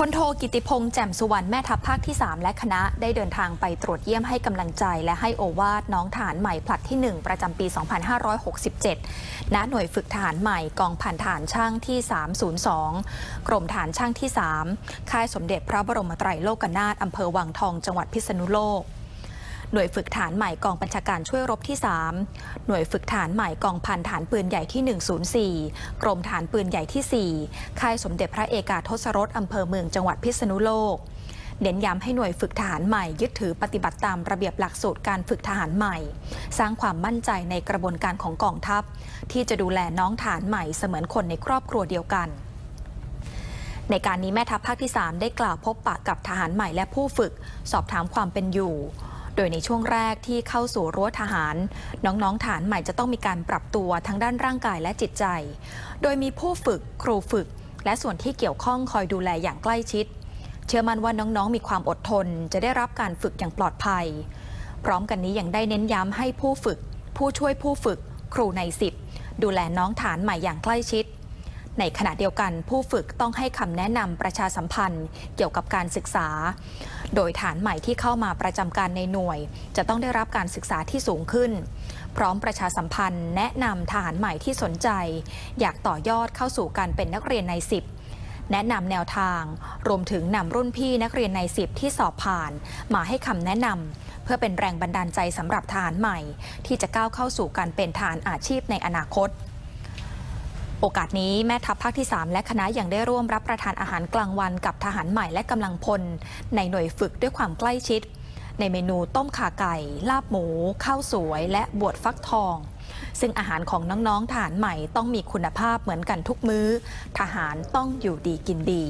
พลโทกิติพงษ์แจ่มสุวรรณแม่ทัพภาคที่ 3 และคณะได้เดินทางไปตรวจเยี่ยมให้กำลังใจ และให้โอวาทน้องฐานใหม่ผลัดที่ 1 ประจำปี 2567 ณ หน่วยฝึกฐานใหม่กองผ่านฐานช่างที่ 302 กรมฐานช่างที่ 3 ค่ายสมเด็จพระบรมไตรโลกนาถอำเภอวังทองจังหวัดพิษณุโลก หน่วยฝึกฐานใหม่กองบัญชาการช่วยรบที่ 3 หน่วยฝึกฐานใหม่กองพันฐานปืนใหญ่ที่ 104 กรมฐานปืนใหญ่ที่ 4 ค่ายสมเด็จพระเอกาทศรสอำเภอเมืองจังหวัดพิษณุโลกเน้นย้ำให้หน่วยฝึกทหารใหม่ยึดถือปฏิบัติตามระเบียบหลักสูตรการฝึกทหารใหม่ สร้างความมั่นใจในกระบวนการของกองทัพ ที่จะดูแลน้องทหารใหม่เสมือนคนในครอบครัวเดียวกัน ในการนี้แม่ทัพภาคที่ 3 ได้กล่าวพบปะกับทหารใหม่และผู้ฝึก สอบถามความเป็นอยู่ โดยในช่วงแรกที่เข้าสู่รั้วทหาร น้องๆทหารใหม่จะต้องมีการปรับตัวทั้งด้านร่างกายและจิตใจ โดยมีผู้ฝึก ครูฝึก และส่วนที่เกี่ยวข้องคอยดูแลอย่างใกล้ชิด เชื่อมั่นว่าน้องๆ มีความอดทน จะได้รับการฝึกอย่างปลอดภัย พร้อมกันนี้ยังได้เน้นย้ำให้ผู้ฝึก ผู้ช่วยผู้ฝึก ครูในสิบดูแลน้องฐานใหม่อย่างใกล้ชิด ในขณะเดียวกันผู้ฝึกต้องให้คำแนะนำประชาสัมพันธ์ เกี่ยวกับการศึกษา โดยฐานใหม่ที่เข้ามาประจำการในหน่วย จะต้องได้รับการศึกษาที่สูงขึ้น พร้อมประชาสัมพันธ์ แนะนำทหารใหม่ที่สนใจ อยากต่อยอดเข้าสู่การเป็นนักเรียนในสิบแนะนำแนวทาง รวมถึงนำรุ่นพี่นักเรียนในสิบที่สอบผ่าน มาให้คำแนะนำเพื่อเป็นแรงบันดาลใจสำหรับทหารใหม่ ที่จะก้าวเข้าสู่การเป็นทหารอาชีพในอนาคต โอกาสนี้แม่ทัพภาคที่ 3 และคณะยังได้ร่วมรับประทานอาหารกลางวันกับทหารใหม่และกำลังพล ในหน่วยฝึกด้วยความใกล้ชิด ในเมนูต้มข่าไก่ ลาบหมู ข้าวสวย และบวชฟักทอง ซึ่งอาหารของน้องๆทหารใหม่ต้องมีคุณภาพเหมือนกันทุกมื้อ ทหารต้องอยู่ดีกินดี